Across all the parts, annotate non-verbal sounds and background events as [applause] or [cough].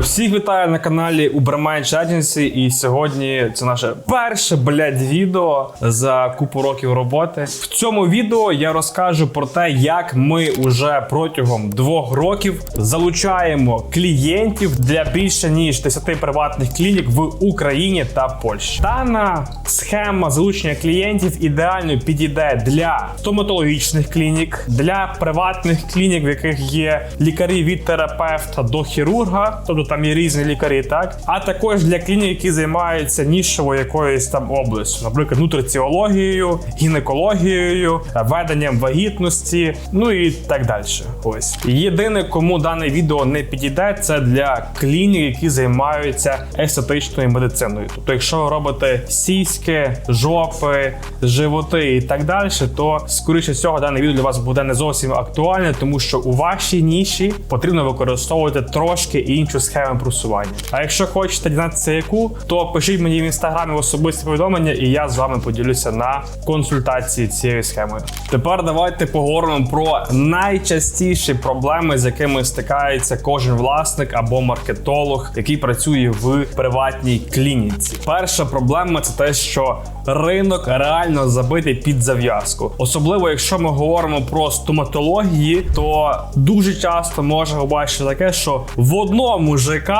Всіх вітаю на каналі Ubermensch Agency і сьогодні це наше перше блядь, відео за купу років роботи. В цьому відео я розкажу про те, як ми уже протягом двох років залучаємо клієнтів для більше ніж 10 приватних клінік в Україні та Польщі. Дана схема залучення клієнтів ідеально підійде для стоматологічних клінік, для приватних клінік, в яких є лікарі від терапевта до хірурга, тобто там є різні лікарі, так а також для клінік, які займаються нішевою якоюсь там областю, наприклад, нутриціологією, гінекологією, веденням вагітності, ну і так далі. Ось єдине, кому дане відео не підійде, це для клінік, які займаються естетичною медициною. Тобто, якщо ви робите сіськи, жопи, животи і так далі, то скоріше всього дане відео для вас буде не зовсім актуальне, тому що у вашій ніші потрібно використовувати трошки іншу схему просування. А якщо хочете дізнатися яку, то пишіть мені в інстаграмі в особисті повідомлення, і я з вами поділюся на консультації цією схемою. Тепер давайте поговоримо про найчастіші проблеми, з якими стикається кожен власник або маркетолог, який працює в приватній клініці. Перша проблема це те, що ринок реально забитий під зав'язку. Особливо, якщо ми говоримо про стоматології, то дуже часто можна побачити таке, що в одному ЖК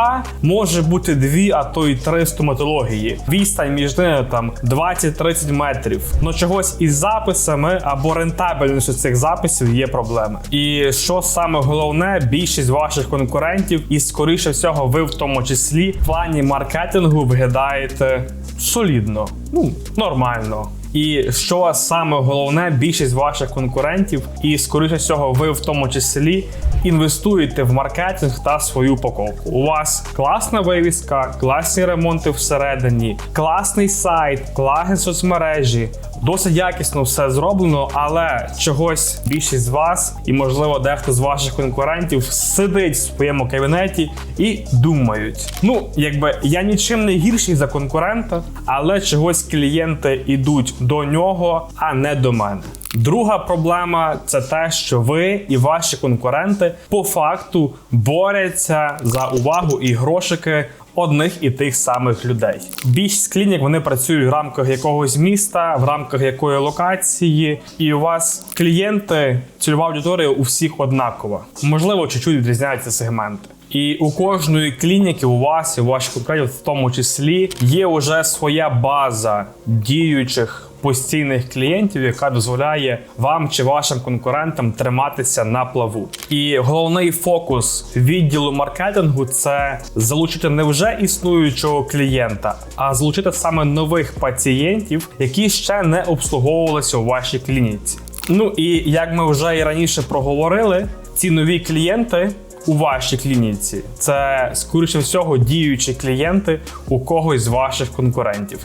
може бути дві, а то й три стоматології. Відстань між ними там 20-30 метрів. Ну чогось із записами або рентабельністю цих записів є проблеми. І що саме головне, більшість ваших конкурентів, і скоріше всього, ви в тому числі в плані маркетингу виглядаєте солідно, ну нормально. І що саме головне, більшість ваших конкурентів, і скоріше всього, ви в тому числі інвестуєте в маркетинг та свою упаковку. У вас класна вивіска, класні ремонти всередині, класний сайт, класні соцмережі. Досить якісно все зроблено, але чогось більшість з вас, і можливо дехто з ваших конкурентів сидить в своєму кабінеті і думають: ну, якби я нічим не гірший за конкурента, але чогось клієнти йдуть до нього, а не до мене. Друга проблема це те, що ви і ваші конкуренти по факту борються за увагу і грошики одних і тих самих людей. Більшість клінік вони працюють в рамках якогось міста, в рамках якої локації, і у вас клієнти, цільова аудиторія у всіх однакова. Можливо, чуть-чуть відрізняються сегменти. І у кожної клініки, у вас і у ваших конкурентів, в тому числі, є вже своя база діючих постійних клієнтів, яка дозволяє вам чи вашим конкурентам триматися на плаву. І головний фокус відділу маркетингу це залучити не вже існуючого клієнта, а залучити саме нових пацієнтів, які ще не обслуговувалися у вашій клініці. Ну і як ми вже і раніше проговорили, ці нові клієнти. У вашій клініці це скоріше всього діючі клієнти у когось з ваших конкурентів.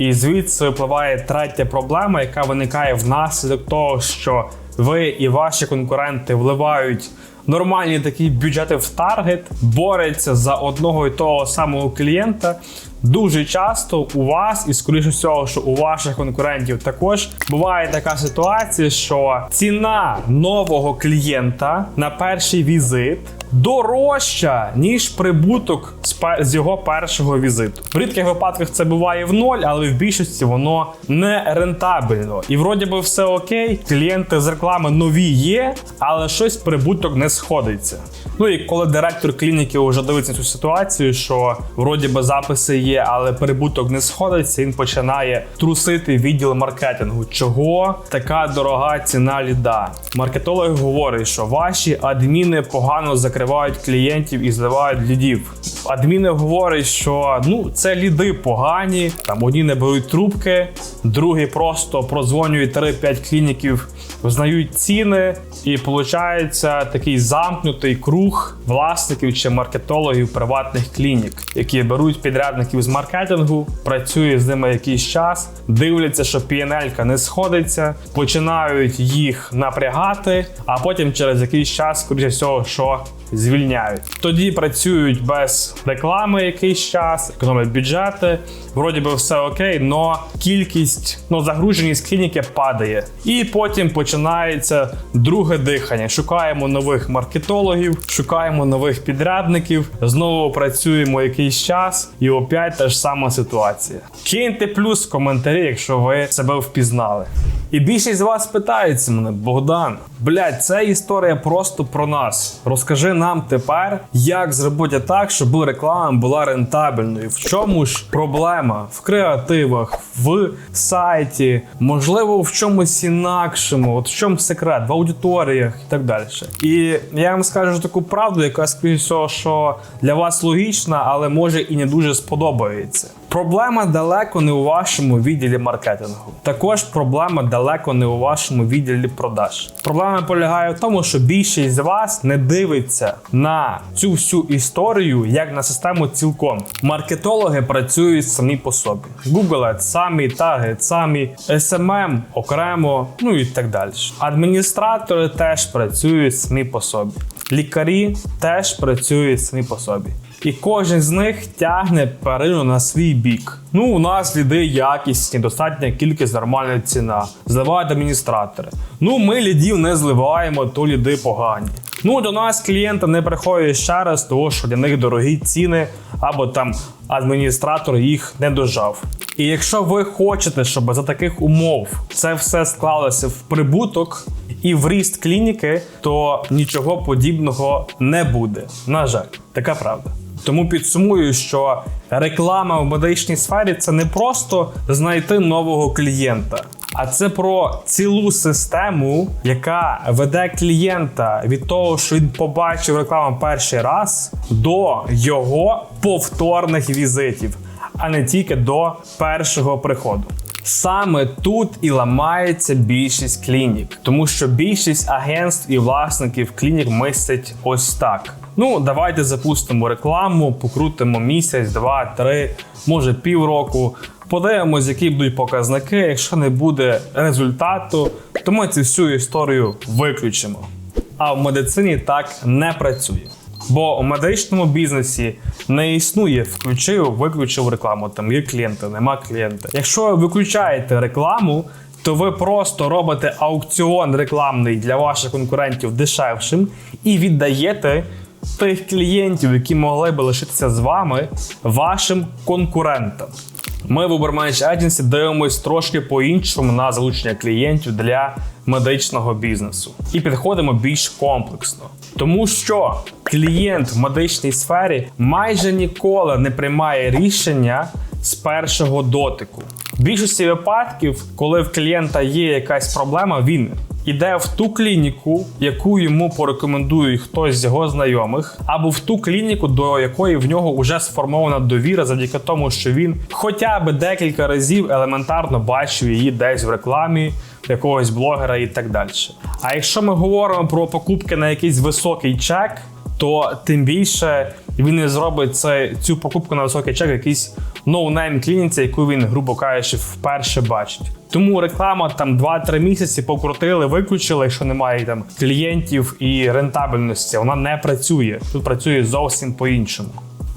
І звідси випливає третя проблема, яка виникає внаслідок того, що ви і ваші конкуренти вливають нормальні такі бюджети в таргет, борються за одного і того самого клієнта. Дуже часто у вас, і скоріше всього, що у ваших конкурентів також буває така ситуація, що ціна нового клієнта на перший візит дорожча, ніж прибуток з, його першого візиту. В рідких випадках це буває в ноль, але в більшості воно не рентабельно. І вроді би все окей, клієнти з реклами нові є, але щось прибуток не сходиться. Ну і коли директор клініки вже дивиться цю ситуацію, що вроді би записи є, але прибуток не сходиться, він починає трусити відділ маркетингу. Чого така дорога ціна ліда? Маркетолог говорить, що ваші адміни погано закривають клієнтів і зливають лідів. Адміни говорять, що ну це ліди погані, там одні не беруть трубки, другі просто продзвонюють 3-5 клініків, знають ціни, і виходить такий замкнутий круг власників чи маркетологів приватних клінік, які беруть підрядників з маркетингу, працюють з ними якийсь час, дивляться, що PNL не сходиться, починають їх напрягати, а потім через якийсь час, скоріше всього, що звільняють. Тоді працюють без реклами якийсь час, економлять бюджети. Вроді би все окей, але кількість, ну загруженість клініки падає. І потім починається друге дихання. Шукаємо нових маркетологів, шукаємо нових підрядників, знову працюємо якийсь час, і опять та ж сама ситуація. Киньте плюс в коментарі, якщо ви себе впізнали. І більшість з вас питається мене, Богдан, блядь, це історія просто про нас. Розкажи нам тепер, як зробити так, щоб реклама була рентабельною. В чому ж проблема? В креативах, в сайті, можливо, в чомусь інакшому, от в чому секрет, в аудиторіях і так далі. І я вам скажу таку правду, яка скоріше що для вас логічна, але може і не дуже сподобається. Проблема далеко не у вашому відділі маркетингу. Також проблема далеко не у вашому відділі продаж. Проблема полягає в тому, що більшість з вас не дивиться на цю всю історію як на систему цілком. Маркетологи працюють самі по собі. Google Ads самі, Target самі, SMM окремо, ну і так далі. Адміністратори теж працюють самі по собі. Лікарі теж працюють самі по собі. І кожен з них тягне перину на свій бік. Ну, у нас ліди якісні, достатня кількість нормальна ціна. Зливають адміністратори. Ну, ми лідів не зливаємо, то ліди погані. Ну, до нас клієнти не приходять ще раз, тому що для них дорогі ціни, або там адміністратор їх не дожав. І якщо ви хочете, щоб за таких умов це все склалося в прибуток і в ріст клініки, то нічого подібного не буде. На жаль, така правда. Тому підсумую, що реклама в медичній сфері це не просто знайти нового клієнта, а це про цілу систему, яка веде клієнта від того, що він побачив рекламу перший раз, до його повторних візитів, а не тільки до першого приходу. Саме тут і ламається більшість клінік, тому що більшість агентств і власників клінік мислять ось так. Ну, давайте запустимо рекламу, покрутимо місяць, два, три, може півроку. Подивимось, які будуть показники. Якщо не буде результату, то ми цю всю історію виключимо. А в медицині так не працює. Бо у медичному бізнесі не існує включив, виключив рекламу. Там є клієнти, нема клієнта. Якщо ви виключаєте рекламу, то ви просто робите аукціон рекламний для ваших конкурентів дешевшим і віддаєте тих клієнтів, які могли би лишитися з вами, вашим конкурентам. Ми в Ubermanage Agency дивимось трошки по-іншому на залучення клієнтів для медичного бізнесу і підходимо більш комплексно. Тому що клієнт в медичній сфері майже ніколи не приймає рішення з першого дотику. В більшості випадків, коли в клієнта є якась проблема, він іде в ту клініку, яку йому порекомендує хтось з його знайомих, або в ту клініку, до якої в нього вже сформована довіра, завдяки тому, що він хоча б декілька разів елементарно бачив її десь в рекламі. Якогось блогера і так далі. А якщо ми говоримо про покупки на якийсь високий чек, то тим більше він не зробить це, цю покупку на високий чек якийсь ноунейм клініці, яку він, грубо кажучи, вперше бачить. Тому реклама там 2-3 місяці покрутили, виключили, якщо немає там клієнтів і рентабельності, вона не працює. Тут працює зовсім по-іншому.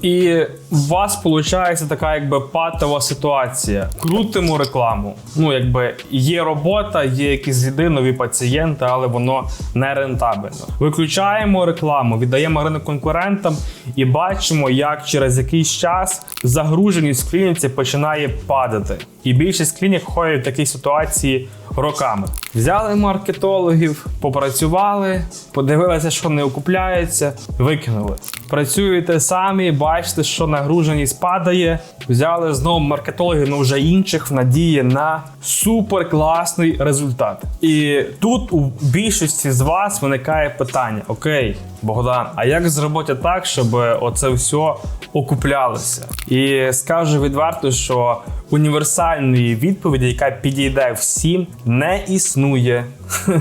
І у вас виходить така якби патова ситуація. Крутимо рекламу. Ну, якби є робота, є якісь ліди, нові пацієнти, але воно не рентабельно. Виключаємо рекламу, віддаємо ринок конкурентам і бачимо, як через якийсь час загруженість в клініці починає падати. І більшість клінік ходять в такій ситуації роками. Взяли маркетологів, попрацювали, подивилися, що не окупляється, викинули. Працюєте самі, бачите, що нагруженість падає. Взяли знову маркетологів, ну вже інших в надії на супер класний результат. І тут у більшості з вас виникає питання: Окей, Богдан, а як зробити так, щоб оце все окуплялося? І скажу відверто, що універсальної відповіді, яка підійде всім, не існує. [laughs]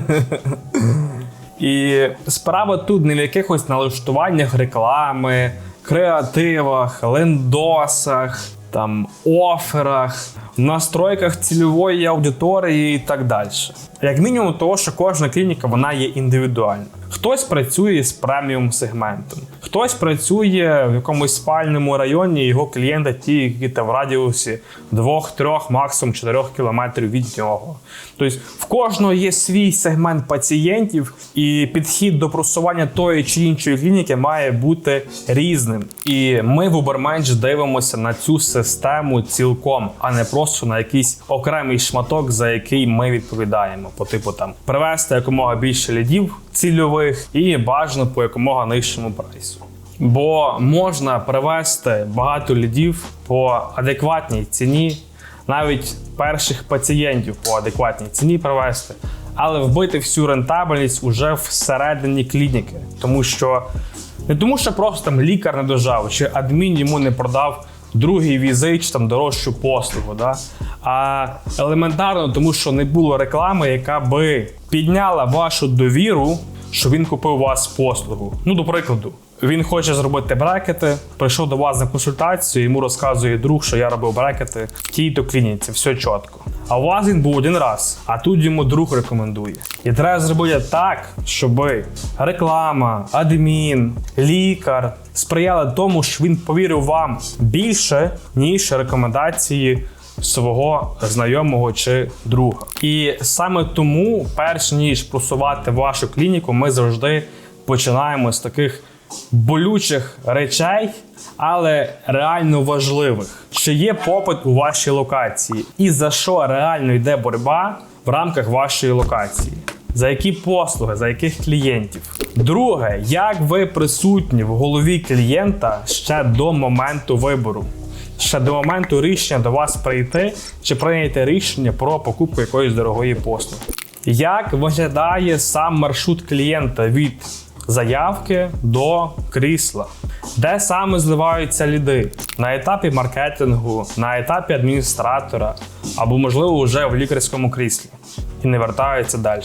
І справа тут не в якихось налаштуваннях реклами, креативах, лендосах. Там оферах, настройках цільової аудиторії і так далі. Як мінімум, того, що кожна клініка вона є індивідуальна. Хтось працює з преміум сегментом, хтось працює в якомусь спальному районі, його клієнти ті, які там в радіусі 2-3, максимум 4 кілометрів від нього. Тобто в кожного є свій сегмент пацієнтів, і підхід до просування тої чи іншої клініки має бути різним. І ми в Ubermensch дивимося на цю систему цілком, а не просто на якийсь окремий шматок, за який ми відповідаємо. По типу там привести якомога більше лідів цільових і бажано по якомога нижчому прайсу. Бо можна привести багато лідів по адекватній ціні, навіть перших пацієнтів по адекватній ціні привести, але вбити всю рентабельність уже всередині клініки, тому що не тому, що просто там лікар не дожав, чи адмін йому не продав другий візич, там дорожчу послугу, да? а елементарно, тому що не було реклами, яка би підняла вашу довіру, що він купив у вас послугу. Ну, до прикладу. Він хоче зробити брекети, прийшов до вас на консультацію, йому розказує друг, що я робив брекети в тій-то клініці, все чітко. А у вас він був один раз, а тут йому друг рекомендує. І треба зробити так, щоб реклама, адмін, лікар сприяли тому, що він повірив вам більше, ніж рекомендації свого знайомого чи друга. І саме тому, перш ніж просувати вашу клініку, ми завжди починаємо з таких болючих речей, але реально важливих. Чи є попит у вашій локації, і за що реально йде боротьба в рамках вашої локації? За які послуги, за яких клієнтів? Друге, як ви присутні в голові клієнта ще до моменту вибору? Ще до моменту рішення до вас прийти чи прийняти рішення про покупку якоїсь дорогої послуги. Як виглядає сам маршрут клієнта від заявки до крісла? Де саме зливаються ліди? На етапі маркетингу, на етапі адміністратора або, можливо, вже в лікарському кріслі і не вертаються далі.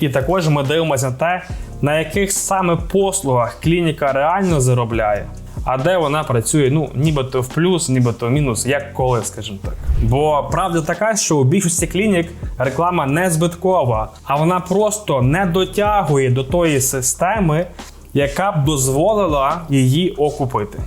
І також ми дивимося на те, на яких саме послугах клініка реально заробляє, а де вона працює, ну нібито в плюс, нібито в мінус, як коли, скажімо так. Бо правда така, що у більшості клінік реклама не збиткова, а вона просто не дотягує до тої системи, яка б дозволила її окупити.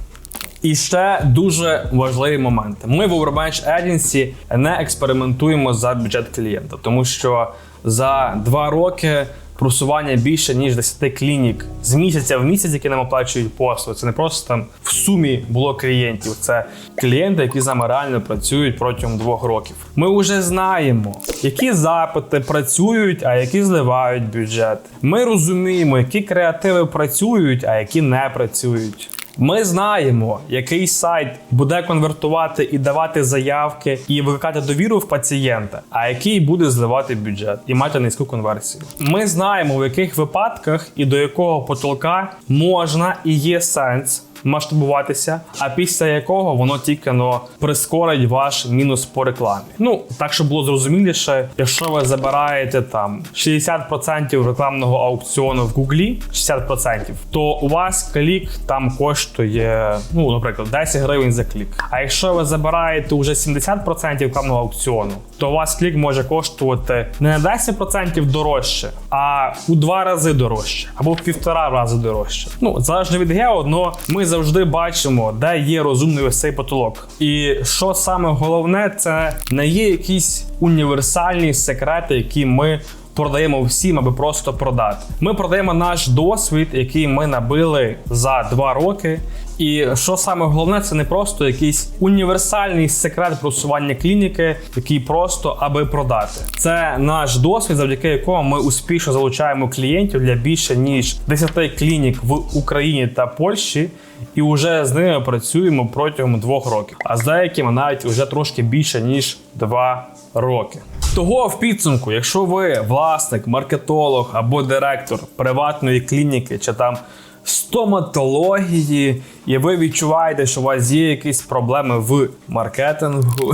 І ще дуже важливий момент. Ми в Overbench Agency не експериментуємо за бюджет клієнта, тому що за два роки просування більше ніж 10 клінік з місяця в місяць, які нам оплачують послуги. Це не просто там в сумі було клієнтів. Це клієнти, які з нами реально працюють протягом двох років. Ми вже знаємо, які запити працюють, а які зливають бюджет. Ми розуміємо, які креативи працюють, а які не працюють. Ми знаємо, який сайт буде конвертувати і давати заявки і викликати довіру в пацієнта, а який буде зливати бюджет і мати низьку конверсію. Ми знаємо, в яких випадках і до якого потолка можна і є сенс масштабуватися, а після якого воно тільки ну, прискорить ваш мінус по рекламі. Ну так щоб було зрозуміліше, якщо ви забираєте там 60% рекламного аукціону в Гуглі, 60%, то у вас клік там коштує, ну, наприклад, 10 гривень за клік. А якщо ви забираєте вже 70% рекламного аукціону, то у вас клік може коштувати не на 10% дорожче, а у два рази дорожче, або в півтора рази дорожче. Ну залежно від гео, но ми завжди бачимо, де є розумний ось цей потолок. І що саме головне, це не є якісь універсальні секрети, які ми. Продаємо всім, аби просто продати. Ми продаємо наш досвід, який ми набили за два роки. І що саме головне, це не просто якийсь універсальний секрет просування клініки, який просто аби продати. Це наш досвід, завдяки якому ми успішно залучаємо клієнтів для більше ніж 10 клінік в Україні та Польщі, і вже з ними працюємо протягом двох років. А з деякими навіть вже трошки більше ніж два роки. Того в підсумку, якщо ви власник, маркетолог або директор приватної клініки чи там стоматології, і ви відчуваєте, що у вас є якісь проблеми в маркетингу,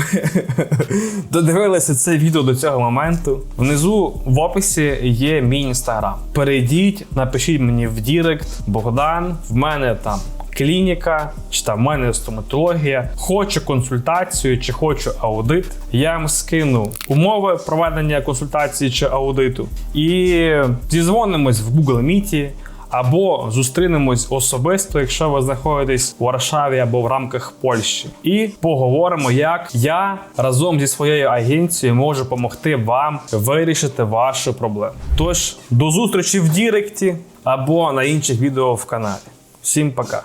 [laughs] додивилися це відео до цього моменту. Внизу в описі є мій інстаграм. Перейдіть, напишіть мені в Дірект, Богдан. В мене там клініка, чи там в мене стоматологія, хочу консультацію, чи хочу аудит. Я вам скину умови проведення консультації чи аудиту і зізвонимось в Google Meet, або зустрінемось особисто, якщо ви знаходитесь у Варшаві або в рамках Польщі, і поговоримо, як я разом зі своєю агенцією можу допомогти вам вирішити вашу проблему. Тож до зустрічі в Діректі або на інших відео в каналі. Всім пока.